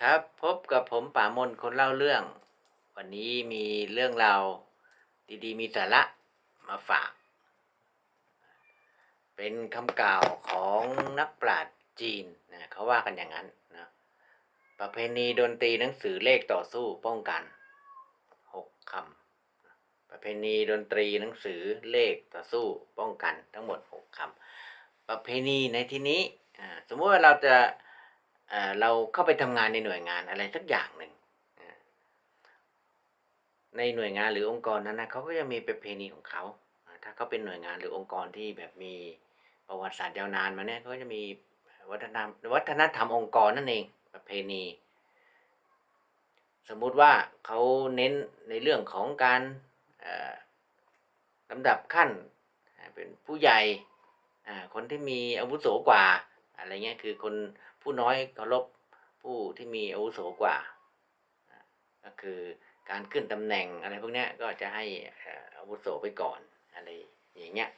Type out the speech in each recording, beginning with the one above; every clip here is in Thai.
ครับพบกับผมป่ามนคนเล่าเรื่อง วันนี้มีเรื่องราวดีๆ มีสาระมาฝาก เป็นคำกล่าวของนักปราชญ์จีนนะเขาว่ากันอย่างนั้นนะประเพณีดนตรีหนังสือเลขต่อสู้ป้องกันหกคำประเพณีดนตรีหนังสือเลขต่อสู้ป้องกันทั้งหมดหกคำประเพณีในที่นี้สมมติว่าเราจะ เราเข้าไปทำงานในหน่วยงานอะไรสักอย่างหนึ่งในหน่วยงานหรือองค์กรนั้นนะเขาก็จะมีประเพณีของเขาถ้าเขาเป็นหน่วยงานหรือองค์กรที่แบบมีประวัติศาสตร์ยาวนานมาเนี่ยเขาก็จะมีวัฒนธรรมวัฒนธรรมองค์กรนั่นเองประเพณี สมมุติว่าเขาเน้นในเรื่องของการลำดับขั้นเป็นผู้ใหญ่คนที่มีอาวุโสกว่าอะไรเงี้ยคือคน ผู้น้อยเคารพผู้ที่มีอาวุโสกว่าก็คือการขึ้นตำแหน่งอะไรพวกนี้ก็จะให้อาวุโสไปก่อนอะไรอย่างเงี้ย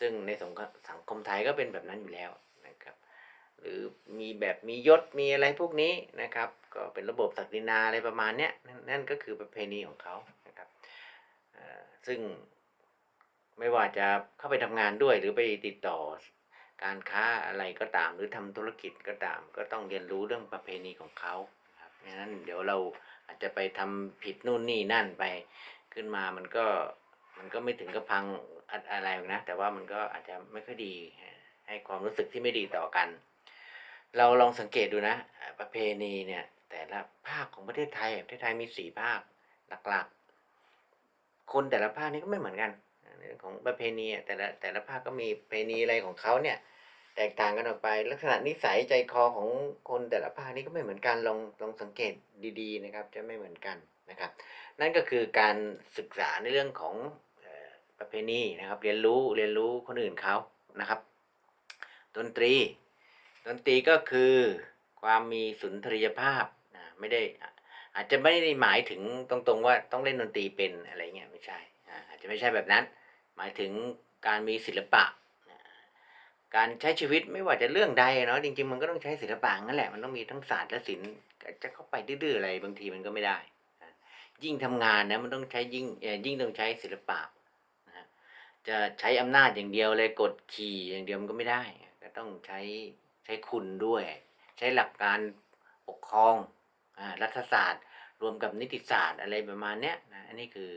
ซึ่งในสังคมสังคมไทยก็เป็นแบบนั้นอยู่แล้วนะครับ หรือมีแบบมียศมีอะไรพวกนี้นะครับ ก็เป็นระบบศักดินาอะไรประมาณเนี้ยนั่นก็คือประเพณีของเขานะครับซึ่งไม่ว่าจะเข้าไปทำงานด้วยหรือไปติดต่อ การค้าอะไรก็ตาม หรือทำธุรกิจก็ตาม ก็ต้องเรียนรู้เรื่องประเพณีของเขาครับเพราะฉะนั้นเดี๋ยวเราอาจจะไปทำผิดนู่นนี่นั่นไปขึ้นมามันก็มันก็ไม่ถึงกับพังอะไรนะ แต่ว่ามันก็อาจจะไม่ค่อยดี ให้ความรู้สึกที่ไม่ดีต่อกัน เราลองสังเกตดูนะ ประเพณีเนี่ยแต่ละภาคของประเทศไทยประเทศไทยมีสี่ภาคหลักๆ คนแต่ละภาคนี่ก็ไม่เหมือนกันอ่าเรื่องของประเพณีแต่ละแต่ละภาคก็มีประเพณีอะไรของเขาเนี่ย แตกต่างกันออกไป ลักษณะนิสัยใจคอของคนแต่ละภาคนี่ก็ไม่เหมือนกันลองลองสังเกตดีๆนะครับ จะไม่เหมือนกันนะครับ นั่นก็คือการศึกษาในเรื่องของออประเพณีนะครับ เรียนรู้เรียนรู้คนอื่นเขานะครับ ดนตรี ดนตรีก็คือความมีสุนทรียภาพนะไม่ได้อาจจะไม่ได้หมายถึงตรงๆว่าต้องเล่นดนตรีเป็นอะไรเงี้ยไม่ใช่อาจจะไม่ใช่แบบนั้น หมายถึงการมีศิลปะ การใช้ชีวิตไม่ว่าจะเรื่องใดเนาะจริง ๆ มันก็ต้องใช้ศิลปะนั่นแหละมันต้องมีทั้งศาสตร์และศิลป์จะเข้าไปดื้อๆอะไรบางทีมันก็ไม่ได้ ยิ่งทำงานนะมันต้องใช้ยิ่งยิ่งต้องใช้ศิลปะนะจะใช้อำนาจอย่างเดียวเลยกดขี่อย่างเดียวมันก็ไม่ได้ ก็ต้องใช้ใช้คุณด้วย ใช้หลักการปกครองรัฐศาสตร์ รวมกับนิติศาสตร์อะไรประมาณเนี้ยนะอันนี้คือ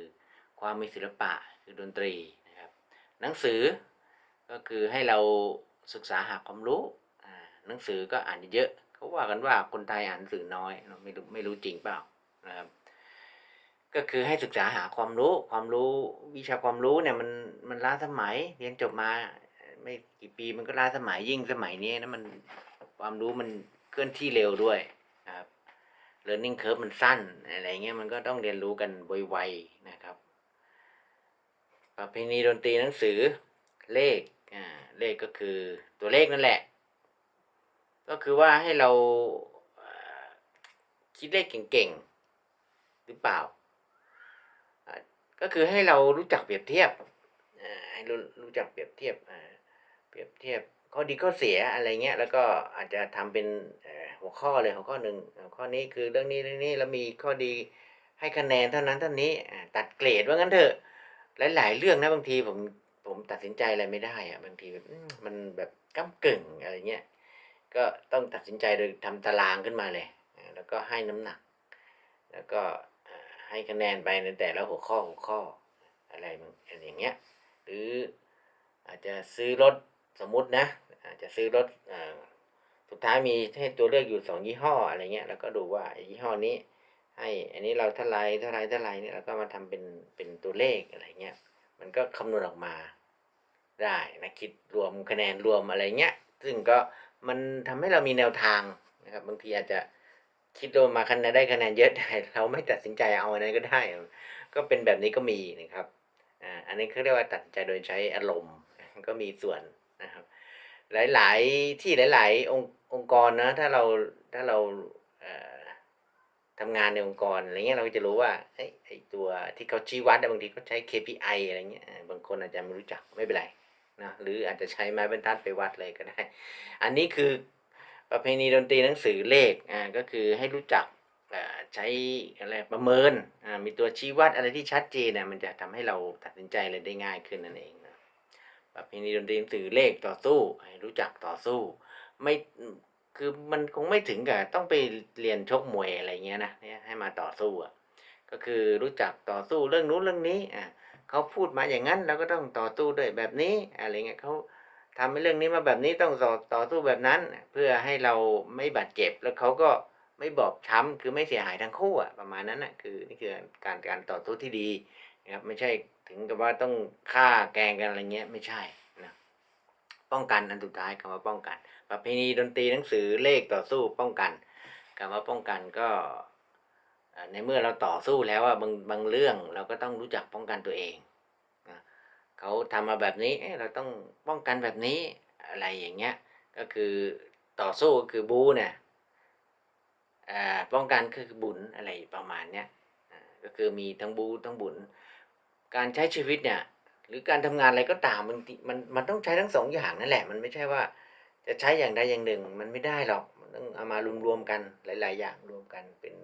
ความมีศิลปะคือดนตรีนะครับ หนังสือ ก็คือให้เราศึกษาหาความรู้อ่าหนังสือก็อ่านเยอะเขาว่ากันว่าคนไทยอ่านหนังสือน้อยเราไม่รู้ไม่รู้จริงเปล่านะครับ ก็คือให้ศึกษาหาความรู้ความรู้วิชาความรู้เนี่ยมันมันล้าสมัยเรียนจบมาไม่กี่ปีมันก็ล้าสมัยยิ่งสมัยนี้นะมันความรู้มันเคลื่อนที่เร็วด้วยนะครับ learning curve มันสั้นอะไรเงี้ยมันก็ต้องเรียนรู้กันไวๆนะครับประเพณีดนตรีหนังสือเลข เลขก็คือตัวเลขนั่นแหละ ก็คือว่าให้เราคิดเลขเก่งๆ หรือเปล่า ก็คือให้เรารู้จักเปรียบเทียบให้รู้รู้จักเปรียบเทียบเปรียบเทียบข้อดีข้อเสียอะไรเงี้ย แล้วก็อาจจะทำเป็นหัวข้อเลยหัวข้อหนึ่งหัวข้อนี้คือเรื่องนี้เรื่องนี้แล้วมีข้อดีให้คะแนนเท่านั้นเท่านี้ตัดเกรดว่างั้นเถอะหลายๆเรื่องนะบางทีผม ผมตัดสินใจอะไรไม่ได้อะบางทีแบบมันแบบก้ากึ่งอะไรเงี้ยก็ต้องตัดสินใจโดยทำตารางขึ้นมาเลย แล้วก็ให้น้ำหนัก แล้วก็ให้คะแนนไปในแต่ละหัวข้อหัวข้ออะไรอะไรอย่างเงี้ยหรืออาจจะซื้อรถสมมุตินะอาจจะซื้อรถสุดท้ายมีให้ตัวเลือกอยู่สองยี่ห้ออะไรเงี้ยแล้วก็ดูว่ายี่ห้อนี้ ให้อันนี้เราเท่าไรเท่าไรเท่าไรเนี่ยเราก็มาทำเป็นเป็นตัวเลขอะไรเงี้ยมันก็คำนวณออกมา ได้นะคิดรวมคะแนนรวมอะไรเงี้ย ซึ่งก็มันทำให้เรามีแนวทางนะครับ บางทีอาจจะคิดรวมมาคะแนนได้คะแนนเยอะแต่เราไม่ตัดสินใจเอาอันนั้นก็ได้ ก็เป็นแบบนี้ก็มีนะครับอ่าอันนี้เขาเรียกว่าตัดใจโดยใช้อารมณ์ก็มีส่วนนะครับ หลาย ๆ ที่หลาย ๆ องค์องค์กรนะถ้าเราถ้าเราเอ่อทำงานในองค์กรอะไรเงี้ยเราก็จะรู้ว่าเอ้ยไอตัวที่เขาชี้วัดบางทีเขาใช้ KPI อะไรเงี้ยบางคนอาจจะไม่รู้จักไม่เป็นไร นะหรืออาจจะใช้ไม้บรรทัดไปวัดเลยก็ได้ อันนี้คือประเพณีดนตรีหนังสือเลขอ่าก็คือให้รู้จักใช้อะไรประเมินอ่ามีตัวชี้วัดอะไรที่ชัดเจนนะมันจะทำให้เราตัดสินใจอะไรได้ง่ายขึ้นนั่นเองนะประเพณีดนตรีหนังสือเลขต่อสู้ให้รู้จักต่อสู้ ไม่คือมันคงไม่ถึงกับต้องไปเรียนชกมวยอะไรเงี้ยนะให้มาต่อสู้อะก็คือรู้จักต่อสู้เรื่องนู้นเรื่องนี้อ่า เขาพูดมาอย่างนั้น เราก็ต้องต่อสู้ด้วยแบบนี้อะไรเงี้ยเขาทำให้เรื่องนี้มาแบบนี้ต้องต่อต่อสู้แบบนั้น เพื่อให้เราไม่บาดเจ็บ แล้วเขาก็ไม่บอบช้ำคือไม่เสียหายทั้งคู่อะประมาณนั้นนะคือนี่คือการการต่อสู้ที่ดีนะครับไม่ใช่ถึงกับว่าต้องฆ่าแกงกันอะไรเงี้ยไม่ใช่นะป้องกันอันสุดท้ายคำว่าป้องกัน ประเพณีดนตรีหนังสือเลขต่อสู้ป้องกันคำว่าป้องกันก็ ในเมื่อเราต่อสู้แล้วอะบางบางเรื่องเราก็ต้องรู้จักป้องกันตัวเองเขาทำมาแบบนี้เเราต้องป้องกันแบบนี้อะไรอย่างเงี้ยก็คือต่อสู้ก็คือบูเนี่ยอ่าป้องกันคือบุญอะไรประมาณเนี้ยก็คือมีทั้งบูทั้งบุญ การใช้ชีวิตเนี่ยหรือการทำงานอะไรก็ตามมันมันมันต้องใช้ทั้งสองอย่างนั่นแหละ มันไม่ใช่ว่าจะใช้อย่างใดอย่างหนึ่ง มันไม่ได้หรอกมันต้องเอามารวมๆกันหลาย ๆ อย่างรวมกันเป็น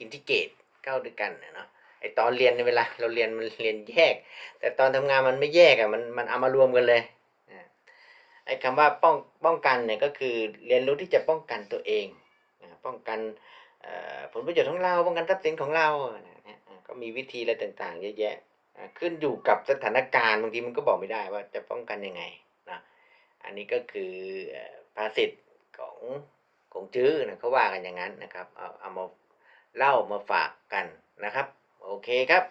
อินทิเกตเข้าด้วยกันเนาะไอตอนเรียนในเวลาเราเรียนมันเรียนแยก แต่ตอนทำงานมันไม่แยกอะมันมันเอามารวมกันเลยไอคำว่าป้องป้องกันเนี่ยก็คือเรียนรู้ที่จะป้องกันตัวเองป้องกันผลประโยชน์ของเราป้องกันทรัพย์สินของเรานะฮะอ่าก็มีวิธีอะไรต่างๆ เยอะแยะขึ้นอยู่กับสถานการณ์บางทีมันก็บอกไม่ได้ว่าจะป้องกันยังไงนะอันนี้ก็คือเอ่อภาษิตของของจื้อนะเขาว่ากันอย่างนั้นนะครับเอาเอามา เล่ามาฝากกันนะครับ โอเคครับ